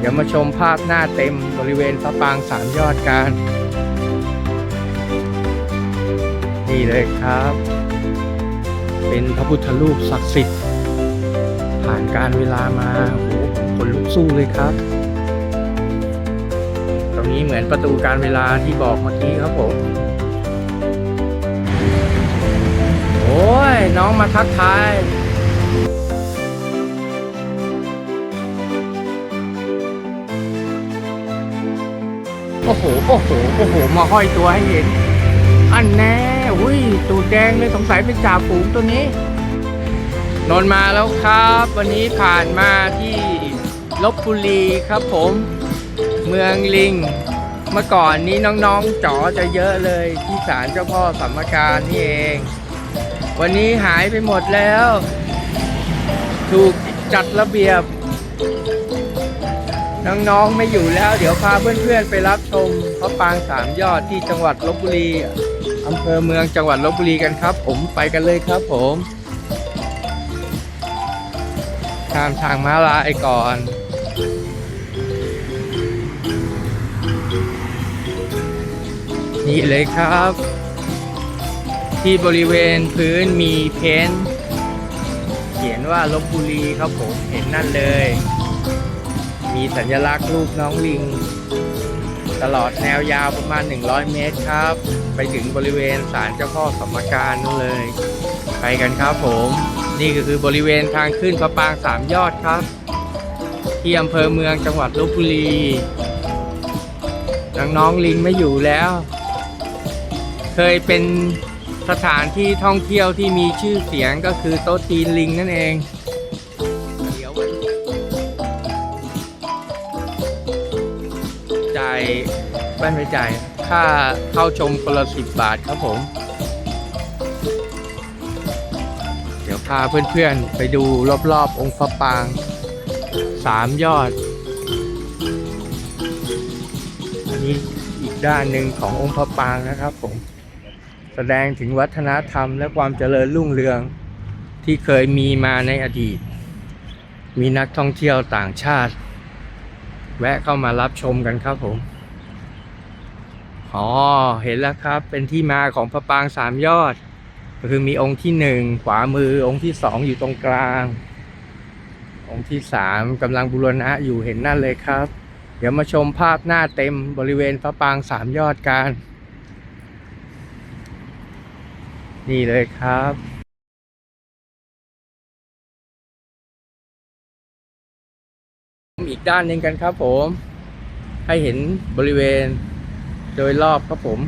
เดี๋ยวมาชมภาพหน้าเต็มบริเวณพระปางสามยอดกัน นี่เลยครับ เป็นพระพุทธรูปศักดิ์สิทธิ์ ผ่านการเวลามาโอ้โหคนลุกสู้เลยครับ ตรงนี้เหมือนประตูการเวลาที่บอกเมื่อกี้ครับผมโอ้ยน้องมาทักทาย อ้โห โอ้โห โอ้โห มาห้อยตัวให้เห็น อันแน่อุ้ย ตูดแดงเลยสงสัยเป็นจ่าฝูงตัวนี้ นอนมาแล้วครับ วันนี้ผ่านมาที่ลบบุรีครับผม เมืองลิง เมื่อก่อนนี้น้องๆจ๋อจะเยอะเลยที่ศาลเจ้าพ่อสัมมาการนี่เอง วันนี้หายไปหมดแล้ว ถูกจัดระเบียบ น้องๆไม่อยู่แล้ว เดี๋ยวพาเพื่อนๆไปรับชมพระปางสามยอดที่จังหวัดลบบุรีอำเภอเมืองจังหวัดลบบุรีกันครับ ผมไปกันเลยครับผมข้ามทางม้าลายก่อนนี่เลยครับ ที่บริเวณพื้นมีเพ้นเขียนว่าลบบุรีครับผมเห็นนั่นเลย มีสัญลักษณ์รูปน้องลิง ตลอดแนวยาวประมาณ 100 เมตรครับ ไปถึงบริเวณศาลเจ้าพ่อสมการนู่นเลย ไปกันครับผม นี่ก็คือบริเวณทางขึ้นพระปางสามยอดครับ ที่อำเภอเมืองจังหวัดลบบุรีน้องๆลิงไม่อยู่แล้ว เคยเป็นสถานที่ท่องเที่ยวที่มีชื่อเสียงก็คือโต๊ะจีนลิงนั่นเอง บ้านไปจ่ายค่าเข้าชมคนละสิบบาทครับผม เดี๋ยวพาเพื่อนๆ ไปดูรอบๆ องค์พระปางสามยอด อันนี้อีกด้านหนึ่งขององค์พระปางนะครับผม แสดงถึงวัฒนธรรมและความเจริญรุ่งเรืองที่เคยมีมาในอดีต มีนักท่องเที่ยวต่างชาติ แวะเข้ามารับชมกันครับผม อ๋อ เห็นแล้วครับ เป็นที่มาของพระปางสามยอด ก็คือมีองค์ที่หนึ่งขวามือ องค์ที่สองอยู่ตรงกลาง องค์ที่สามกำลังบูรณะอยู่เห็นนั่นเลยครับ เดี๋ยวมาชมภาพหน้าเต็มบริเวณพระปางสามยอดกัน นี่เลยครับอีกด้านหนึ่งกันครับผม ให้เห็นบริเวณ โดยรอบครับผม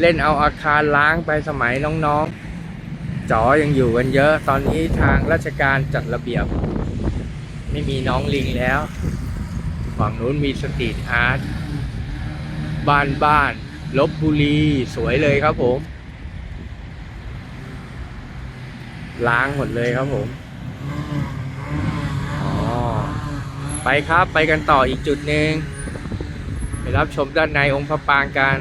เล่นเอาอาคารล้างไปสมัยน้องๆจ๋อยังอยู่กันเยอะ ตอนนี้ทางราชการจัดระเบียบ ไม่มีน้องลิงแล้วฝั่งนู้นมีสตรีทอาร์ตบ้านบ้านลบบุรีสวยเลยครับผม ล้างหมดเลยครับผมอ๋อไปครับไปกันต่ออีกจุดหนึ่ง ไปรับชมด้านในองค์พระปางกัน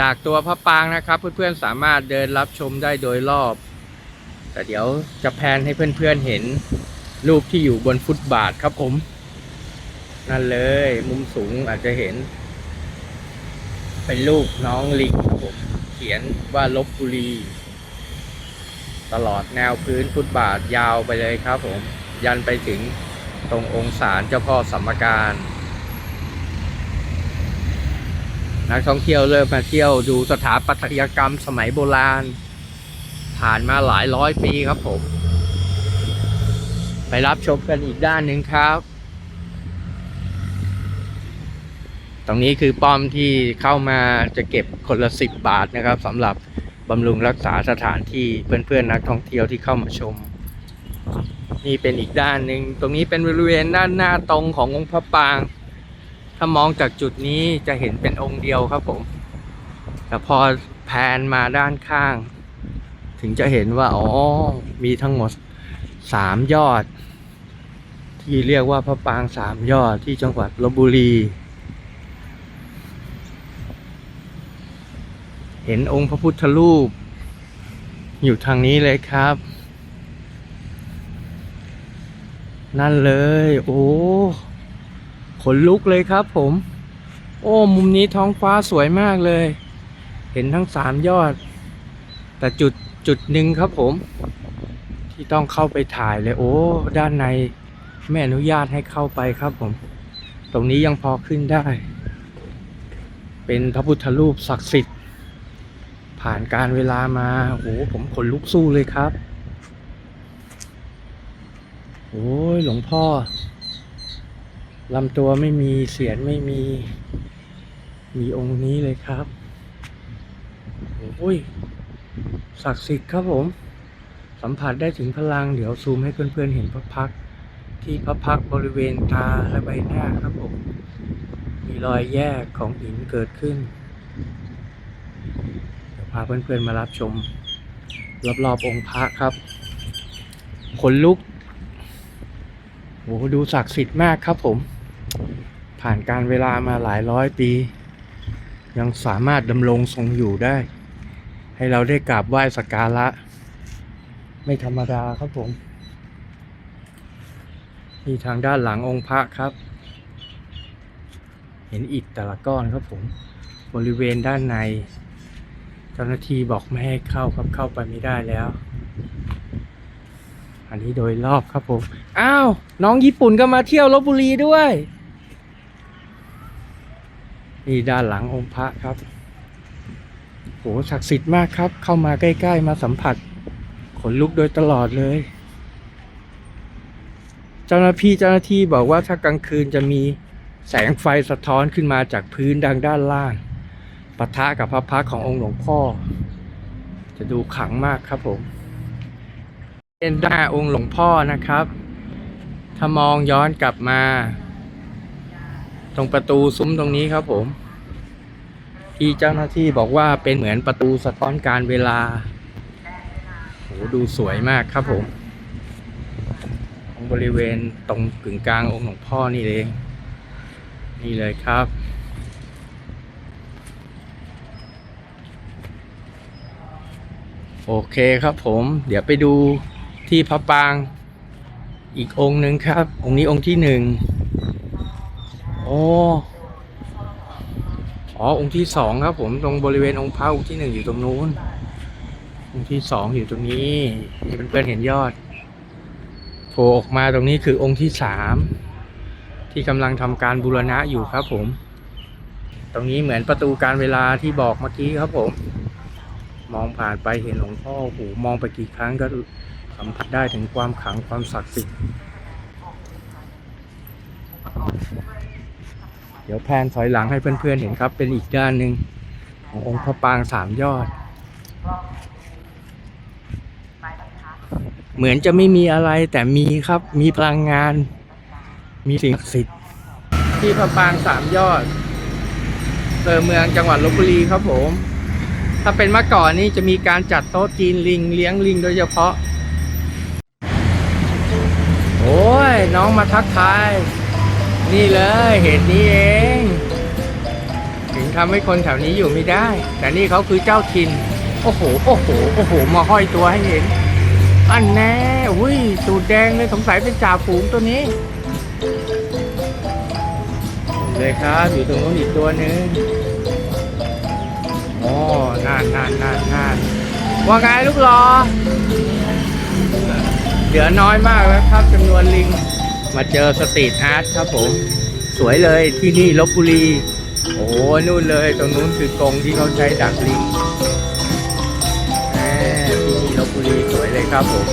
จากตัวพระปางนะครับเพื่อนๆสามารถเดินรับชมได้โดยรอบ แต่เดี๋ยวจะแพนให้เพื่อนๆเห็นรูปที่อยู่บนฟุตบาทครับผม นั่นเลยมุมสูงอาจจะเห็น เป็นรูปน้องลิงครับผมเขียนว่าลบบุรี ตลอดแนวพื้นฟุตบาทยาวไปเลยครับผม ยันไปถึงตรงองค์ศาลเจ้าพ่อสัมมาการ นักท่องเที่ยวเริ่มมาเที่ยวดูสถาปัตยกรรมสมัยโบราณ ผ่านมาหลายร้อยปีครับผม ไปรับชมกันอีกด้านหนึ่งครับ ตรงนี้คือป้อมที่เข้ามาจะเก็บคนละสิบบาทนะครับสำหรับบำรุงรักษาสถานที่เพื่อนๆนักท่องเที่ยวที่เข้ามาชม นี่เป็นอีกด้านหนึ่งตรงนี้เป็นบริเวณด้านหน้าตรงขององค์พระปาง ถ้ามองจากจุดนี้จะเห็นเป็นองค์เดียวครับผม แต่พอแพนมาด้านข้าง ถึงจะเห็นว่าอ๋อมีทั้งหมดสามยอด ที่เรียกว่าพระปรางสามยอดที่จังหวัดลบบุรี เห็นองค์พระพุทธรูป อยู่ทางนี้เลยครับ นั่นเลย โอ้ ขนลุกเลยครับผม โอ้มุมนี้ท้องฟ้าสวยมากเลย เห็นทั้งสามยอด แต่จุดจุดหนึ่งครับผม ที่ต้องเข้าไปถ่ายเลย โอ้ ด้านในไม่อนุญาตให้เข้าไปครับผม ตรงนี้ยังพอขึ้นได้ เป็นพระพุทธรูปศักดิ์สิทธิ์ ผ่านการเวลามา โอ้โหผมขนลุกสู้เลยครับ โอ้ยหลวงพ่อ ลำตัวไม่มีเสียนไม่มี มีองค์นี้เลยครับโอ้ยศักดิ์สิทธิ์ครับผม สัมผัสได้ถึงพลังเดี๋ยวซูมให้เพื่อนๆเห็นพระพัก ที่พระพักบริเวณตาและใบหน้าครับผม มีรอยแยกของหินเกิดขึ้นเดี๋ยวพาเพื่อนๆมารับชม รอบๆองค์พระครับขนลุกโอ้โหดูศักดิ์สิทธิ์มากครับผม ผ่านการเวลามาหลายร้อยปี ยังสามารถดำรงทรงอยู่ได้ ให้เราได้กราบไหว้สักการะ ไม่ธรรมดาครับผมนี่ทางด้านหลังองค์พระครับ เห็นอิฐแต่ละก้อนครับผม บริเวณด้านใน เจ้าหน้าที่บอกไม่ให้เข้าครับเข้าไปไม่ได้แล้ว อันนี้โดยรอบครับผม อ้าว น้องญี่ปุ่นก็มาเที่ยวลบบุรีด้วย นี่ด้านหลังองค์พระครับโหศักดิ์สิทธิ์มากครับ เข้ามาใกล้ ๆ มาสัมผัส ขนลุกโดยตลอดเลย เจ้าหน้าที่เจ้าหน้าที่บอกว่าถ้ากลางคืนจะมีแสงไฟสะท้อนขึ้นมาจากพื้นดังด้านล่างปะทะกับพระพักขององค์หลวงพ่อ จะดูขังมากครับผมเป็นหน้าองค์หลวงพ่อนะครับ ถ้ามองย้อนกลับมา ตรงประตูซุ้มตรงนี้ครับผม ที่เจ้าหน้าที่บอกว่าเป็นเหมือนประตูสะท้อนการเวลาโหดูสวยมากครับผมตรงบริเวณตรงกึ่งกลางองค์หลวงพ่อนี่เองนี่เลยครับโอเคครับผม เดี๋ยวไปดูที่พระปางอีกองค์หนึ่งครับ องค์นี้องค์ที่หนึ่ง โอ้อ๋อ องค์ที่สองครับ ผมตรงบริเวณองค์พระองค์ที่หนึ่งอยู่ตรงนู้น องค์ที่สองอยู่ตรงนี้เพื่อนๆเห็นยอดโผล่ออกมาตรงนี้คือองค์ที่สามที่กำลังทำการบูรณะอยู่ครับ ผม ตรงนี้เหมือนประตูการเวลาที่บอกเมื่อกี้ครับผม มองผ่านไปเห็นหลวงพ่อโอ้โหมองไปกี่ครั้งก็สัมผัสได้ถึงความขลังความศักดิ์สิทธิ์ เดี๋ยวแพนถอยหลังให้เพื่อนๆเห็นครับ เป็นอีกด้านหนึ่งขององค์พระปางสามยอด เหมือนจะไม่มีอะไรแต่มีครับมีพลังงาน มีสิ่งศักดิ์สิทธิ์ที่พระปางสามยอดเออเมืองจังหวัดลบบุรีครับผม ถ้าเป็นเมื่อก่อนนี่จะมีการจัดโต๊ะจีนลิงเลี้ยงลิงโดยเฉพาะ โอ้ย น้องมาทักทาย นี่เลยเหตุนี้เอง ถึงทำให้คนแถวนี้อยู่ไม่ได้ แต่นี่เขาคือเจ้าถิ่นโอ้โหโอ้โหโอ้โหมาห้อยตัวให้เห็น อันแน่อุ้ยตูดแดงเลยสงสัยเป็นจ่าฝูงตัวนี้ เลยครับอยู่ตรงนู้นอีกตัวหนึ่งโอ้นานนานนานนานว่าไงลูกหรอเหลือน้อยมากแล้วครับจำนวนลิง มาเจอสตรีทอาร์ตครับผม สวยเลยที่นี่ลบบุรี โอ้นู่นเลย ตรงนู้นคือกรงที่เขาใช้ดักลิงแหมที่นี่ลบบุรีสวยเลยครับผม